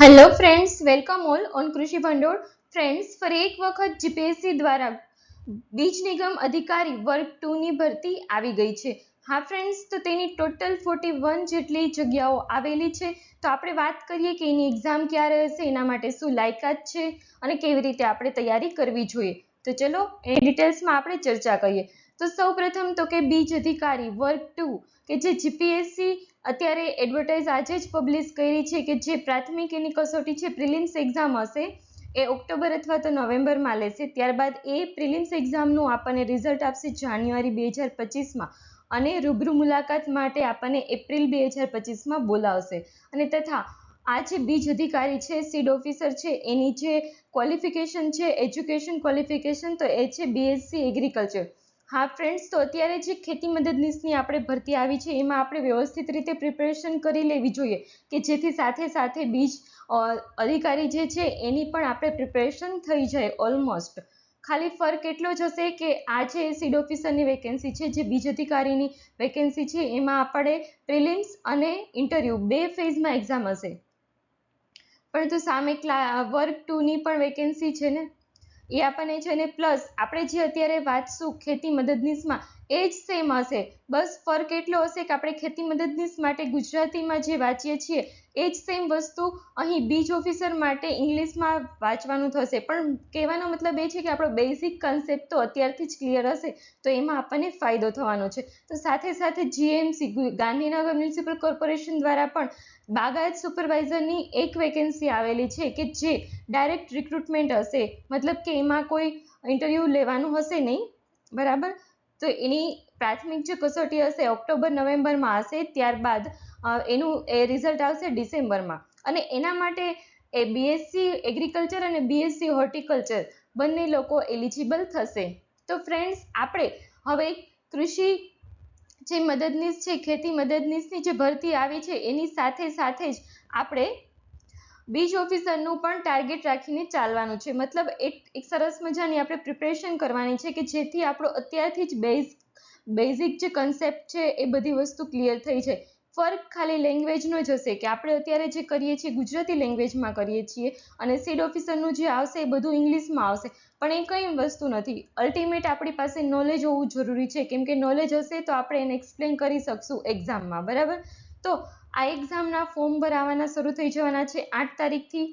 Hello friends welcome all on કૃષિ ભંડોળ friends ફરી એક વખત જીપીએસસી દ્વારા બીજ નિગમ અધિકારી વર્ગ ટુની ભરતી આવી ગઈ છે. હા ફ્રેન્ડ્સ તો તેની ટોટલ ફોર્ટી વન જેટલી જગ્યાઓ આવેલી છે. તો આપણે વાત કરીએ કે એની એક્ઝામ ક્યારે હશે, એના માટે શું લાયકાત છે અને કેવી રીતે આપણે તૈયારી કરવી જોઈએ. તો ચલો એ ડિટેલ્સમાં આપણે ચર્ચા કરીએ. તો સૌ પ્રથમ તો કે બીજ અધિકારી, વર્ગ ટુ કે જે જીપીએસસી અત્યારે એડવર્ટાઇઝ આજે જ પબ્લિશ કરી છે કે જે પ્રાથમિક એની કસોટી છે પ્રિલિમ્સ એક્ઝામ હશે, એ ઓક્ટોબર અથવા તો નવેમ્બરમાં લેશે. ત્યારબાદ એ પ્રિલિમ્સ એક્ઝામનું આપણને રિઝલ્ટ આપશે જાન્યુઆરી બે હજાર પચીસમાં અને રૂબરૂ મુલાકાત માટે આપણને એપ્રિલ બે હજાર પચીસમાં બોલાવશે. અને તથા આ જે બીજ અધિકારી છે સીડ ઓફિસર છે, એની જે ક્વોલિફિકેશન છે એજ્યુકેશન ક્વોલિફિકેશન તો એ છે બીએસસી એગ્રીકલ્ચર હા ફ્રેન્ડ્સ તો અત્યારે જે ખેતી મદદનીશની આપણે ભરતી આવી છે, એમાં આપણે વ્યવસ્થિત રીતે પ્રિપેરેશન કરી લેવી જોઈએ કે જેથી સાથે સાથે બીજ અધિકારી જે છે, એની પણ આપણે પ્રિપેરેશન થઈ જાય ઓલમોસ્ટ ખાલી ફર્ક એટલો જ હશે કે આ જે સીડ ઓફિસરની વેકેન્સી છે, જે બીજ અધિકારીની વેકેન્સી છે, એમાં આપણે પ્રિલિમ્સ અને ઇન્ટરવ્યૂ બે ફેઝમાં એક્ઝામ હશે. પરંતુ સામે ક્લા વર્ક ટુની પણ વેકેન્સી છે ને? એ આપણને છે ને પ્લસ આપણે જે અત્યારે વાંચશું ખેતી મદદનીશમાં, એ જ સેમ હશે. બસ ફરક એટલો હશે કે આપણે ખેતી મદદનીશ માટે ગુજરાતીમાં જે વાંચીએ છીએ, એ જ સેમ વસ્તુ અહીં બીજ ઓફિસર માટે ઇંગ્લિશમાં વાંચવાનું થશે. પણ કહેવાનો મતલબ એ છે કે આપણો બેઝિક કન્સેપ્ટ તો અત્યારથી જ ક્લિયર હશે, તો એમાં આપણને ફાયદો થવાનો છે. તો સાથે સાથે જીએમસી ગાંધીનગર મ્યુનિસિપલ કોર્પોરેશન દ્વારા પણ બાગાયત સુપરવાઇઝરની એક વેકેન્સી આવેલી છે કે જે ડાયરેક્ટ રિક્રુટમેન્ટ હશે. મતલબ કે એમાં કોઈ ઇન્ટરવ્યૂ લેવાનું હશે નહીં. બરાબર? તો એની પ્રાથમિક જે કસોટી હશે ઓક્ટોબર, નવેમ્બરમાં હશે. ત્યારબાદ એનું એ રિઝલ્ટ આવશે ડિસેમ્બરમાં. અને એના માટે એ બીએસસી એગ્રીકલ્ચર અને બીએસસી હોર્ટિકલ્ચર બંને લોકો એલિજિબલ થશે. તો ફ્રેન્ડ્સ આપણે હવે કૃષિ જે મદદનીશ છે, ખેતી મદદનીશની જે ભરતી આવી છે, એની સાથે સાથે જ આપણે બીજ ઓફિસરનું પણ ટાર્ગેટ રાખીને ચાલવાનું છે. મતલબ એક સરસ મજાની આપણે પ્રિપરેશન કરવાની છે કે જેથી આપણો અત્યારથી જ બેઝ બેઝિક જે કન્સેપ્ટ છે, એ બધી વસ્તુ ક્લિયર થઈ જાય. ફર્ક ખાલી લેંગ્વેજનો જ હશે કે આપણે અત્યારે જે કરીએ છીએ ગુજરાતી લેંગ્વેજમાં કરીએ છીએ અને સીડ ઓફિસરનું જે આવશે એ બધું ઇંગ્લિશમાં આવશે. પણ એ કંઈ વસ્તુ નથી. અલ્ટિમેટ આપણી પાસે નોલેજ હોવું જરૂરી છે. કેમ કે નોલેજ હશે તો આપણે એને એક્સપ્લેન કરી શકશું એક્ઝામમાં બરાબર? તો આ એક્ઝામના ફોર્મ ભરાવાના શરૂ થઈ જવાના છે આઠ તારીખથી.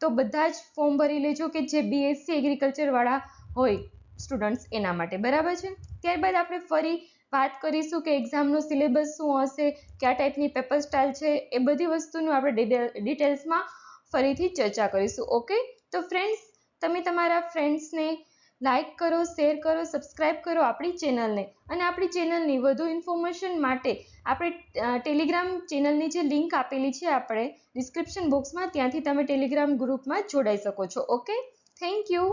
તો બધા જ ફોર્મ ભરી લેજો કે જે બીએસસી એગ્રીકલ્ચરવાળા હોય સ્ટુડન્ટ્સ એના માટે. બરાબર છે? ત્યારબાદ આપણે ફરી વાત કરીશું કે એક્ઝામનો સિલેબસ શું હશે, કયા ટાઈપની પેપર સ્ટાઇલ છે, એ બધી વસ્તુનું આપણે ડિટેલ્સમાં ફરીથી ચર્ચા કરીશું ઓકે તો ફ્રેન્ડ્સ તમે તમારા ફ્રેન્ડ્સને લાઇક કરો શેર કરો સબસ્ક્રાઈબ કરો આપણી ચેનલને અને આપણી ચેનલની વધુ ઇન્ફોર્મેશન માટે આપણે ટેલિગ્રામ ચેનલની જે લિંક આપેલી છે આપણે ડિસ્ક્રિપ્શન બોક્સમાં ત્યાંથી તમે ટેલિગ્રામ ગ્રુપમાં જોડાઈ શકો છો ઓકે થેન્ક યુ